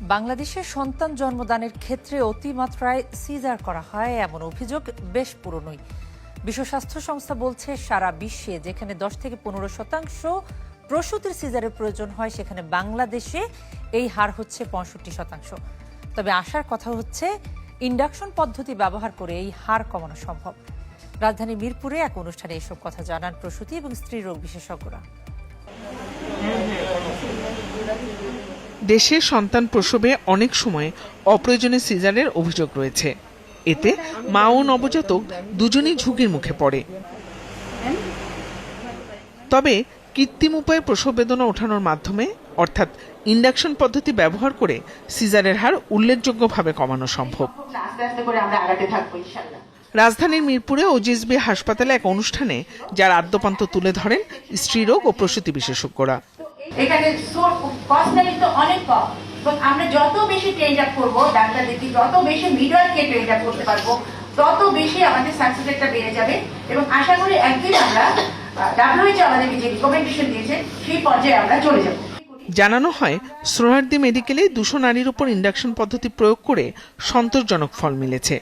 বাংলাদেশে সন্তান জন্মদানের ক্ষেত্রে অতিমাত্রায় সিজার করা হয় এমন অভিযোগ বেশ পুরনোই। বিশ্ব স্বাস্থ্য সংস্থা বলছে, সারা বিশ্বে যেখানে দশ থেকে পনেরো শতাংশ প্রসূতির সিজারের প্রয়োজন হয়, সেখানে বাংলাদেশে এই হার হচ্ছে পঁয়ষট্টি শতাংশ। তবে আসার কথা হচ্ছে, ইন্ডাকশন পদ্ধতি ব্যবহার করে এই হার কমানো সম্ভব। রাজধানী মিরপুরে এক অনুষ্ঠানে এসব কথা জানান প্রসূতি এবং স্ত্রী রোগ বিশেষজ্ঞরা। দেশে সন্তান প্রসবে অনেক সময় অপ্রয়োজনীয় সিজারের অভিযোগ রয়েছে। এতে মা ও নবজাতক দুজনেই ঝুঁকির মুখে পড়ে। তবে কৃত্রিম উপায়ে প্রসব বেদনা ওঠানোর মাধ্যমে, অর্থাৎ ইন্ডাকশন পদ্ধতি ব্যবহার করে সিজারের হার উল্লেখযোগ্যভাবে কমানো সম্ভব। রাজধানীর মিরপুরে ওজিএসবি হাসপাতালে এক অনুষ্ঠানে যার আদ্যপান্ত তুলে ধরেন স্ত্রীরোগ ও প্রসূতি বিশেষজ্ঞরা। এখানে কস্টনারি তো অনেক কম এবং আমরা যত বেশি ট্রেন আপ করব, ডাক্তার দেখি, যত বেশি মিডওয়াইফকে ট্রেন আপ করতে পারব, তত বেশি আমাদের সাকসেস রেটটা বেড়ে যাবে। এবং আশা করি একদিন আমরা ডাব্লিউএইচও আমাদেরকে যে রিকমেন্ডেশন দিয়েছে, সেই পর্যায়ে আমরা চলে যাব। জানানো হয় সোহরার্দি মেডিকেলে দুশো নারীর উপর ইন্ডাকশন পদ্ধতি প্রয়োগ করে সন্তোষজনক ফল মিলেছে।